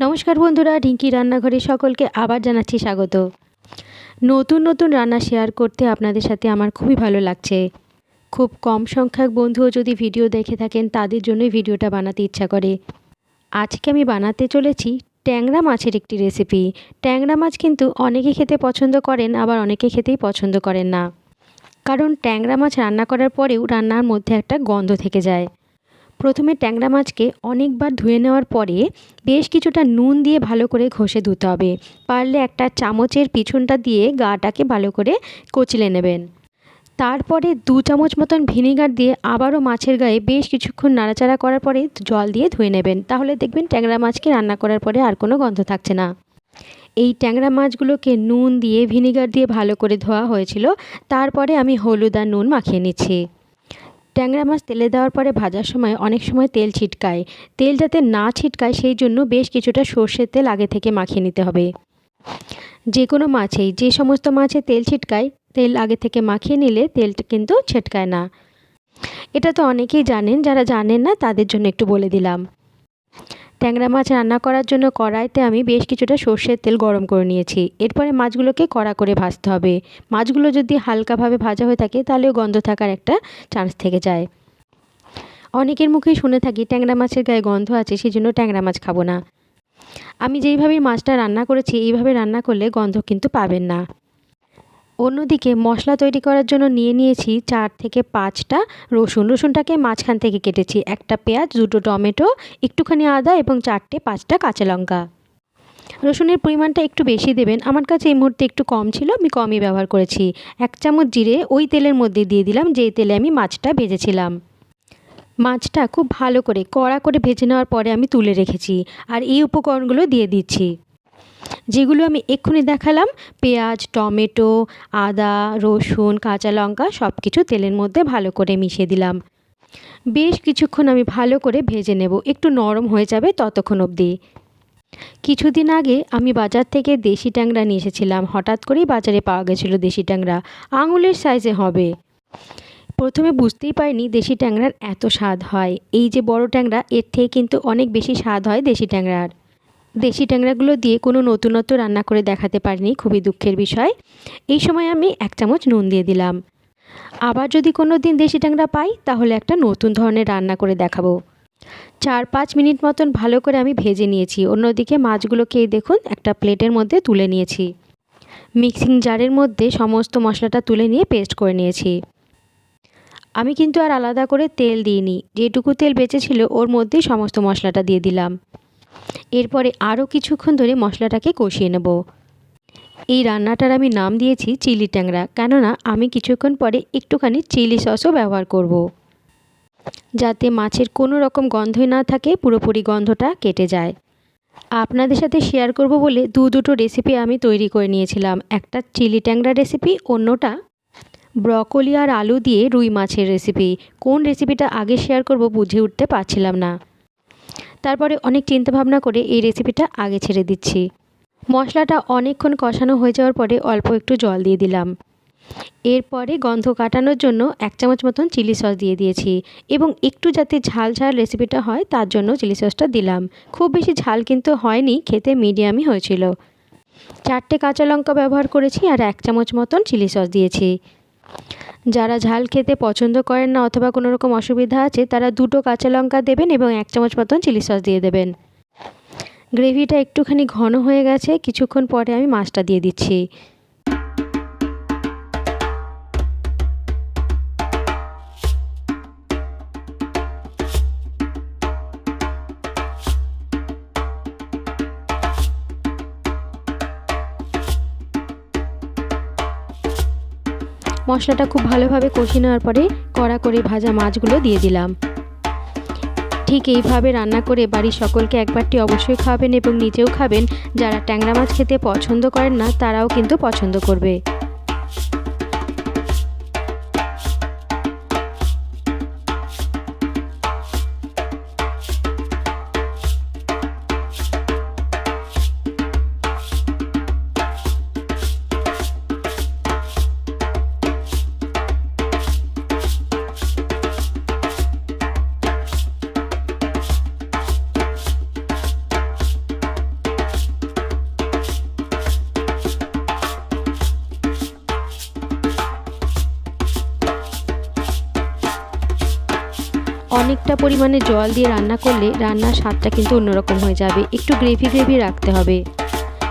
নমস্কার বন্ধুরা, রিঙ্কি রান্নাঘরে সকলকে আবার জানাচ্ছি স্বাগত। নতুন নতুন রান্না শেয়ার করতে আপনাদের সাথে আমার খুবই ভালো লাগছে। খুব কম সংখ্যক বন্ধুও যদি ভিডিও দেখে থাকেন, তাদের জন্যই ভিডিওটা বানাতে ইচ্ছা করে। আজকে আমি বানাতে চলেছি ট্যাংরা মাছের একটি রেসিপি। ট্যাংরা মাছ কিন্তু অনেকে খেতে পছন্দ করেন, আবার অনেকে খেতেই পছন্দ করেন না। কারণ ট্যাংরা মাছ রান্না করার পরেও রান্নার মধ্যে একটা গন্ধ থেকে যায়। প্রথমে ট্যাংরা মাছকে অনেকবার ধুয়ে নেওয়ার পরে বেশ কিছুটা নুন দিয়ে ভালো করে ঘষে ধুতে হবে। পারলে একটা চামচের পিছনটা দিয়ে গাটাকে ভালো করে কচলে নেবেন। তারপরে দু চামচ মতন ভিনেগার দিয়ে আবারও মাছের গায়ে বেশ কিছুক্ষণ নাড়াচাড়া করার পরে জল দিয়ে ধুয়ে নেবেন। তাহলে দেখবেন ট্যাংরা মাছকে রান্না করার পরে আর কোনো গন্ধ থাকছে না। এই ট্যাংরা মাছগুলোকে নুন দিয়ে ভিনেগার দিয়ে ভালো করে ধোয়া হয়েছিল। তারপরে আমি হলুদ আর নুন মাখিয়ে নিচ্ছি। ট্যাংরা মাছ তেলে দেওয়ার পরে ভাজার সময় অনেক সময় তেল ছিটকায়। তেল যাতে না ছিটকায়, সেই জন্য বেশ কিছুটা সর্ষের তেল আগে থেকে মাখিয়ে নিতে হবে। যে কোনো মাছেই, যে সমস্ত মাছে তেল ছিটকায়, তেল আগে থেকে মাখিয়ে নিলে তেলটা কিন্তু ছিটকায় না। এটা তো অনেকেই জানেন, যারা জানেন না তাদের জন্য একটু বলে দিলাম। ট্যাংরা মাছ রান্না করার জন্য কড়াইতে আমি বেশ কিছুটা সর্ষের তেল গরম করে নিয়েছি। এরপরে মাছগুলোকে কড়া করে ভাজতে হবে। মাছগুলো যদি হালকাভাবে ভাজা হয়ে থাকে, তাহলেও গন্ধ থাকার একটা চান্স থেকে যায়। অনেকের মুখেই শুনে থাকি, ট্যাংরা মাছের গায়ে গন্ধ আছে সেই জন্য ট্যাংরা মাছ খাব না। আমি যেইভাবে মাছটা রান্না করেছি, এইভাবে রান্না করলে গন্ধ কিন্তু পাবেন না। অন্যদিকে মশলা তৈরি করার জন্য নিয়ে নিয়েছি চার থেকে পাঁচটা রসুন। রসুনটাকে মাঝখান থেকে কেটেছি। একটা পেঁয়াজ, দুটো টমেটো, একটুখানি আদা এবং চারটে পাঁচটা কাঁচা লঙ্কা। রসুনের পরিমাণটা একটু বেশি দেবেন। আমার কাছে এই মুহূর্তে একটু কম ছিল, আমি কমই ব্যবহার করেছি। এক চামচ জিরে ওই তেলের মধ্যে দিয়ে দিলাম, যেই তেলে আমি মাছটা ভেজেছিলাম। মাছটা খুব ভালো করে কড়া করে ভেজে নেওয়ার পরে আমি তুলে রেখেছি। আর এই উপকরণগুলো দিয়ে দিচ্ছি। যেগুলো আমি এক্ষুনি দেখালাম, পেঁয়াজ, টমেটো, আদা, রসুন, কাঁচা লঙ্কা সব কিছু তেলের মধ্যে ভালো করে মিশিয়ে দিলাম। বেশ কিছুক্ষণ আমি ভালো করে ভেজে নেব, একটু নরম হয়ে যাবে ততক্ষণ অবধি। কিছুদিন আগে আমি বাজার থেকে দেশি ট্যাংরা নিয়ে এসেছিলাম, হঠাৎ করেই বাজারে পাওয়া গেছিল দেশি ট্যাংরা। আঙুলের সাইজে হবে। প্রথমে বুঝতেই পারিনি দেশি ট্যাংরার এত স্বাদ হয়। এই যে বড় ট্যাংরা, এর থেকে কিন্তু অনেক বেশি স্বাদ হয় দেশি ট্যাংরার। দেশি ট্যাংরাগুলো দিয়ে কোনো নতুনত্ব রান্না করে দেখাতে পারিনি, খুবই দুঃখের বিষয়। এই সময় আমি এক চামচ নুন দিয়ে দিলাম। আবার যদি কোনো দিন দেশি ট্যাংরা পাই, তাহলে একটা নতুন ধরনের রান্না করে দেখাবো। চার পাঁচ মিনিট মতন ভালো করে আমি ভেজে নিয়েছি। অন্যদিকে মাছগুলোকে দেখুন, একটা প্লেটের মধ্যে তুলে নিয়েছি। মিক্সিং জারের মধ্যে সমস্ত মশলাটা তুলে নিয়ে পেস্ট করে নিয়েছি। আমি কিন্তু আর আলাদা করে তেল দিইনি। যেটুকু তেল বেঁচেছিল, ওর মধ্যেই সমস্ত মশলাটা দিয়ে দিলাম। এরপরে আরও কিছুক্ষণ ধরে মশলাটাকে কষিয়ে নেব। এই রান্নাটার আমি নাম দিয়েছি চিলি ট্যাংরা, কেননা আমি কিছুক্ষণ পরে একটুখানি চিলি সসও ব্যবহার করব। যাতে মাছের কোনো রকম গন্ধই না থাকে, পুরোপুরি গন্ধটা কেটে যায়। আপনাদের সাথে শেয়ার করব বলে দু দুটো রেসিপি আমি তৈরি করে নিয়েছিলাম, একটা চিলি ট্যাংরা রেসিপি অন্যটা ব্রকলি আর আলু দিয়ে রুই মাছের রেসিপি কোন রেসিপিটা আগে শেয়ার করব বুঝে উঠতে পারছিলাম না। তারপরে অনেক চিন্তা ভাবনা করে এই রেসিপিটা আগে ছেড়ে দিচ্ছি। মশলাটা অনেকক্ষণ কষানো হয়ে যাওয়ার পরে অল্প একটু জল দিয়ে দিলাম। এরপরে গন্ধ কাটানোর জন্য এক চামচ মতন চিলি সস দিয়ে দিয়েছি এবং একটু যাতে ঝাল ঝাল রেসিপিটা হয় তার জন্য চিলি সসটা দিলাম। খুব বেশি ঝাল কিন্তু হয়নি, খেতে মিডিয়ামই হয়েছিল। চারটে কাঁচা লঙ্কা ব্যবহার করেছি আর এক চামচ মতন চিলি সস দিয়েছি। যারা ঝাল খেতে পছন্দ করেন না অথবা কোনো রকম অসুবিধা আছে, তারা দুটো কাঁচা লঙ্কা দেবেন এবং এক চামচ মতন চিলি সস দিয়ে দেবেন। গ্রেভিটা একটুখানি ঘন হয়ে গেছে, কিছুক্ষণ পরে আমি মাছটা দিয়ে দিচ্ছি। মশলাটা খুব ভালোভাবে কষিয়ে নেওয়ার পরে কড়া করে ভাজা মাছগুলো দিয়ে দিলাম। ঠিক এইভাবে রান্না করে বাড়ির সকলকে একবারটি অবশ্যই খাওয়াবেন এবং নিজেও খাবেন। যারা ট্যাংরা মাছ খেতে পছন্দ করেন না, তারাও কিন্তু পছন্দ করবে। অনেকটা পরিমাণে জল দিয়ে রান্না করলে রান্নার স্বাদটা কিন্তু অন্যরকম হয়ে যাবে। একটু গ্রেভি গ্রেভি রাখতে হবে।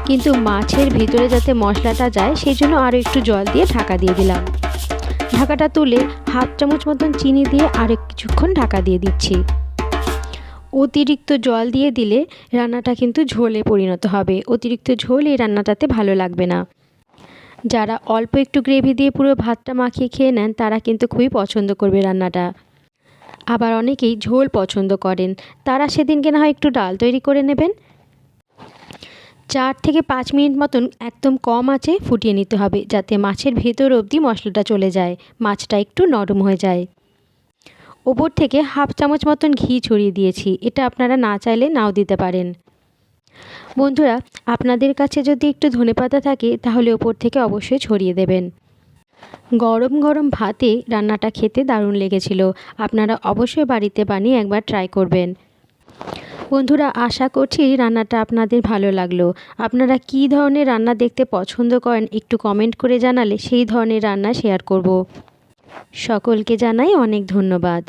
কিন্তু মাছের ভিতরে যাতে মশলাটা যায় সেই জন্য আরও একটু জল দিয়ে ঢাকা দিয়ে দিলাম। ঢাকাটা তুলে হাফ চামচ মতন চিনি দিয়ে আরও কিছুক্ষণ ঢাকা দিয়ে দিচ্ছি। অতিরিক্ত জল দিয়ে দিলে রান্নাটা কিন্তু ঝোলে পরিণত হবে। অতিরিক্ত ঝোল এই রান্নাটাতে ভালো লাগবে না। যারা অল্প একটু গ্রেভি দিয়ে পুরো ভাতটা মাখিয়ে খেয়ে নেন, তারা কিন্তু খুবই পছন্দ করবে রান্নাটা। আবার অনেকেই ঝোল পছন্দ করেন। তারা সেদিনকে না হয় একটু ডাল তৈরি করে নেবেন। চার থেকে পাঁচ মিনিট মতন একদম কম আছে ফুটিয়ে নিতে হবে, যাতে মাছের ভেতর অবধি মশলাটা চলে যায়, মাছটা একটু নরম হয়ে যায়। ওপর থেকে হাফ চামচ মতন ঘি ছড়িয়ে দিয়েছি, এটা আপনারা না চাইলে নাও দিতে পারেন। বন্ধুরা, আপনাদের কাছে যদি একটু ধনেপাতা থাকে, তাহলে ওপর থেকে অবশ্যই ছড়িয়ে দেবেন। গরম গরম ভাতে রান্নাটা খেতে দারুণ লেগেছিল। আপনারা অবশ্যই বাড়িতে বানিয়ে একবার ট্রাই করবেন। বন্ধুরা, আশা করছি রান্নাটা আপনাদের ভালো লাগল। আপনারা কি ধরনের রান্না দেখতে পছন্দ করেন একটু কমেন্ট করে জানালে সেই ধরনের রান্না শেয়ার করব। সকলকে জানাই অনেক ধন্যবাদ।